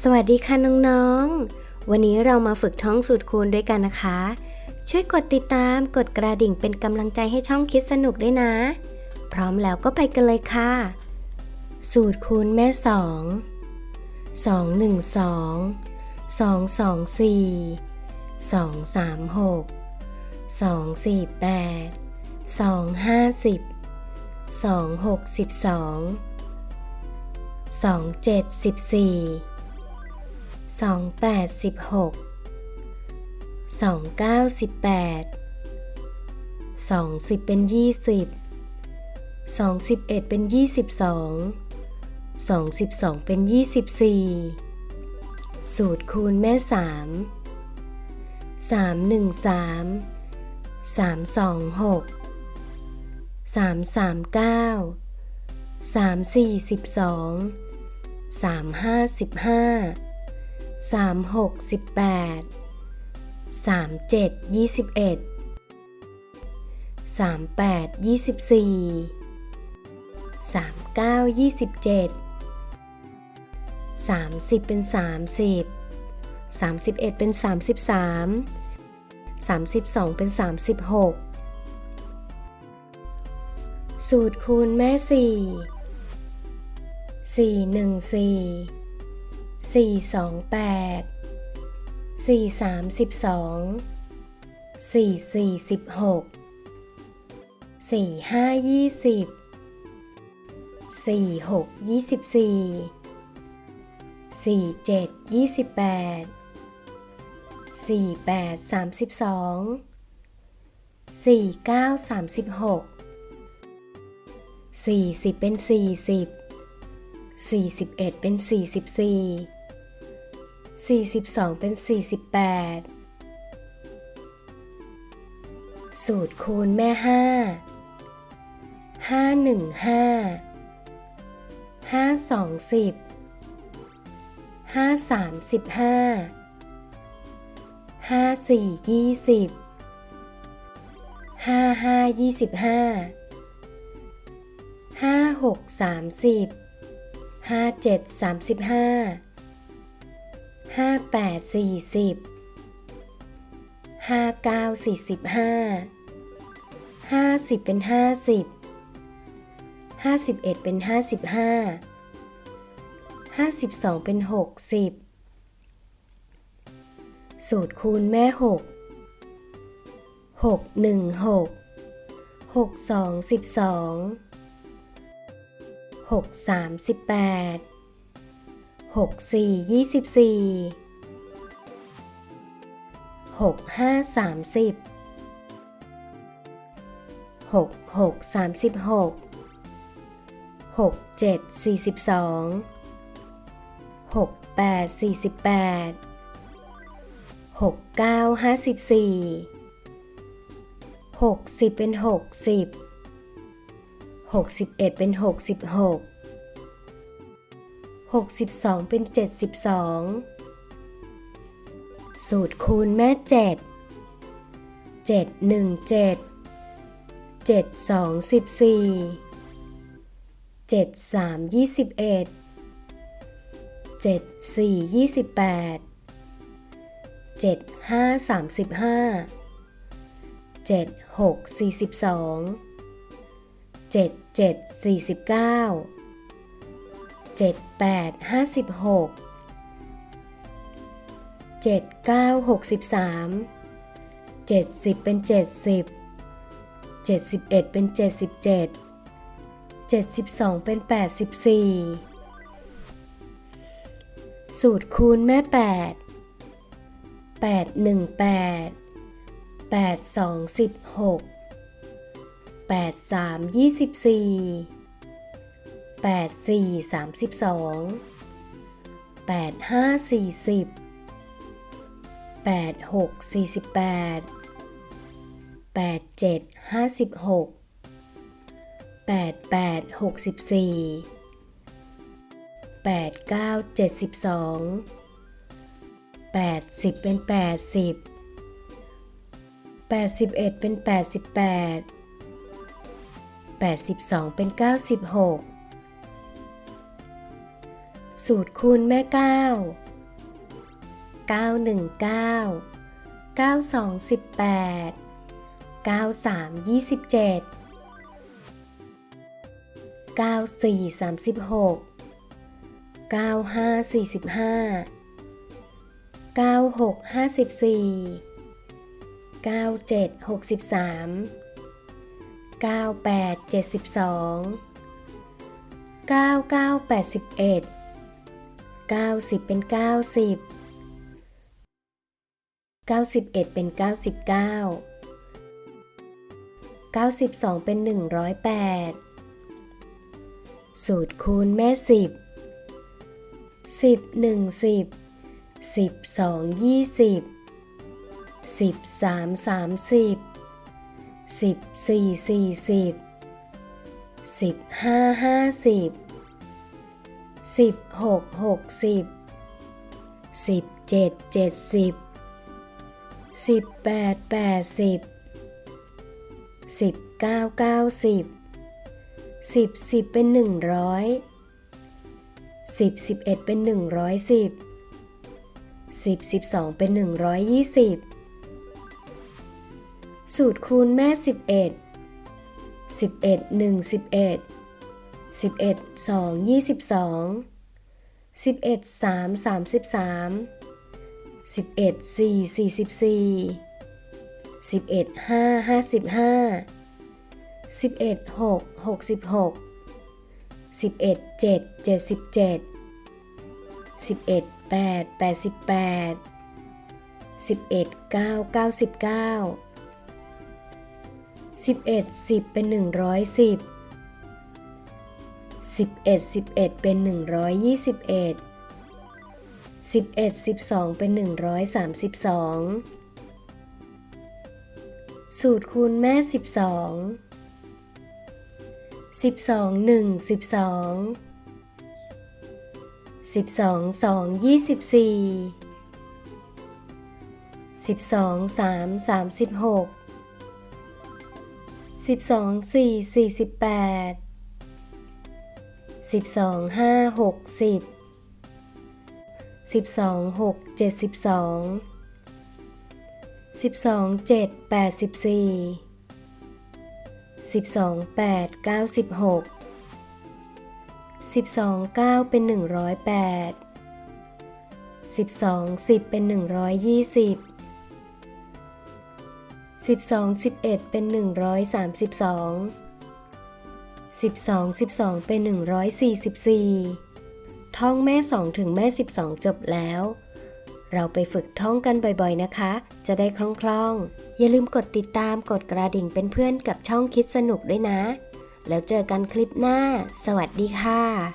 สวัสดีค่ะน้องๆ วันนี้เรามาฝึกท่องสูตรคูณด้วยกันนะคะ ช่วยกดติดตาม กดกระดิ่งเป็นกำลังใจให้ช่องคิดสนุกด้วยนะ พร้อมแล้วก็ไปกันเลยค่ะ สูตรคูณแม่สองสองหนึ่งสองสองสองสี่สองสามหกสองสี่แปดสองห้าสิบสองหกสิบสองสองเจ็ดสิบสี่ สองแปดสิบหกสองเก้าสิบแปดสองสิบเป็นยี่สิบสองสิบเอ็ดเป็นยี่สิบสองสองสิบสองเป็นยี่สิบสี่สูตรคูณแม่สามสามหนึ่งสามสามส องหกสามสามเก้าสามสี่สิบสองสามห้าสิบห้าสามหกสิบแปดสามเจ็ดยี่สิบเอ็ดสามแปดยี่สิบสี่สามเก้ายี่สิบเจ็ดสามสิบเป็นสามสิบสามสิบเอ็ดเป็นสามสิบสามสามสิบสองเป็นสามสิบหกสูตรคูณแม่สี่สี่หนึ่ งสี่สี่สองแปดสี่สามสิบสองสี่สี่สิบหกสี่ห้ายี่สิบสี่หกยี่สิบสี่สี่เจ็ดยี่สิบแปดสี่แปดสามสิบสองสี่เก้าสามสิบหกสี่สิบเป็นสี่ สิบสี่สิบเอ็ดเป็นสี่สิบสี่สี่สิบสองเป็นสี่สิบแปดสูตรคูณแม่ห้าห้าหนึ่งห้าห้าสองสิบห้าสามสิบห้าห้าสี่ยี่สิบห้าห้ายี่สิบห้าห้าหกสามสิบ ห้าเจ็ดสามสิบห้าห้าแปดสี่สิบห้าเก้าสี่สิบห้าห้าสิบเป็นห้าสิบห้าสิบเอ็ดเป็นห้าสิบห้าห้าสิบสองเป็นหกสิบสูตรคูณแม่หกหกหนึ่งหกหกสองสิบสอง หกสามสิบแปดหกสี่ยี่สิบสี่หกห้าสามสิบหกหกสามสิบหกหกเจ็ดสี่สิบสองหกแปดสี่สิบแปดหกเก้าห้าสิบสี่หกสิบเป็นห กสิบหกสิบเอ็ดเป็นหกสิบหกหกสิบสองเป็นเจ็ดสิบสองสูตรคูณแม่เจ็ดเจ็ดหนึ่งเจ็ดเจ็ดสองสิ บสี่เจ็ดสามยี่สิบเจ็ดสี่สิบแปดเจ็ดห้าสามสิบห้าเจ็ดหกสี่สิบสองเจ็ดเจ็ดสี่สิบเก้าเจ็ดแปดห้าสิบหกเจ็ดเก้าหกสิบสามเจ็ดสิบเป็นเจ็ดสิบเจ็ดสิบเอ็ดเป็นเจ็ดสิบเจ็ดเจ็ดสิบสองเป็นแปดสิบสี่สูตรคูณแม่แปดแปดห นึ่งแปดแปดสองสิบหกแปดสามยี่สิบสี่แปดสี่สามสิบสองแปดห้าสี่สิบแปดหกสี่สิบแปดแปดเจ็ดห้าสิบหกแปดแปดหกสิบสี่แปดเก้าเจ็ดสิบสองแปดสิบเป็นแปดสิบแปดสิบเอ็ดเป็นแปดสิบแปดแปดสิบสองเป็นเก้าสิบหกสูตรคูณแม่เก้าเก้าหนึ่ งเก้าเก้าสองสิบแปดเจ็ดสิบหกเก้าห้าสี่สิบห้าเก้าหกห้าสิบสี่เก้าเจ็ดหกสิบสามเก้าแปดเจ็ดสิบสองเก้าเก้าแปดสิบเอ็ดเก้าสิบเป็นเก้าสิบเก้าสิบเอ็ดเป็นเก้าสิบเก้าเก้าสิบสองเป็นหนึ่งร้อยแปดสูตรคูณแม่สิบสิบหนึ่งสิบ สิบสี่สี่สิบสิบห้าห้าสิบสิบหกหกสิบสิบเจ็ดเจ็ดสิบสิบแปดแปดสิบสิบเก้าเก้าสิบสิบสิบเป็นหนึ่งร้อยสิบสิบเอ็ดเป็นหนึ่งร้อยสิบสิบสิบสองเป็นหนึ่งร้อยยี่สิบ สูตรคูณแม่สิบเอ็ดสิบเอ็ดหนึ่งสิบเอ็ดสิบเอ็ดสองยี่สิ บสองสิบเอ็ดสิบเอ็ดสี่สี่สิบสี่สิบเอ็ดห้าห้าสิบสิบเอ็ดสิบเอ็ดเจ็ดเจ็ดสิบเจ็ดสิบเอ็ดสิบเอ็ดสิบสอ็ดสิบเป็นหนึ่งร้อยสิบสิบเอ็ดสิบเอ็ดเป็นหนึ่งร้อยยี่สิบเอ็ดสิบเอ็ดสิบสองเป็นหนึ่งร้อยสามสิบสองสูตรคูณแม่สิบสองสิบสอง หนึ่งสิบสองสิบสองสองยี่สิบสี่สิบแปดสิบสองห้าหกสิบสิบสองหกเจ็ดสิบสองสิบสองเจ็ดแปดสิบสี่สิบสองแปดเก้าสิบหกสิบสองเก้าเป็นหนึ่งร้อยแปดสิบสองสิบเป็นห นึ่งร้อยยี่สิบสิบสองสิบเอ็ดเป็นหนึ่งร้อยสามสิบสองสิบสองสิบสองเป็นหนึ่งร้อยสี่สิบสี่ท่องแม่สองถึงแม่สิบสองจบแล้ว เราไปฝึกท่องกันบ่อยๆนะคะ จะได้คล่องๆ อย่าลืมกดติดตามกดกระดิ่งเป็นเพื่อนกับช่องคิดสนุกด้วยนะ แล้วเจอกันคลิปหน้า สวัสดีค่ะ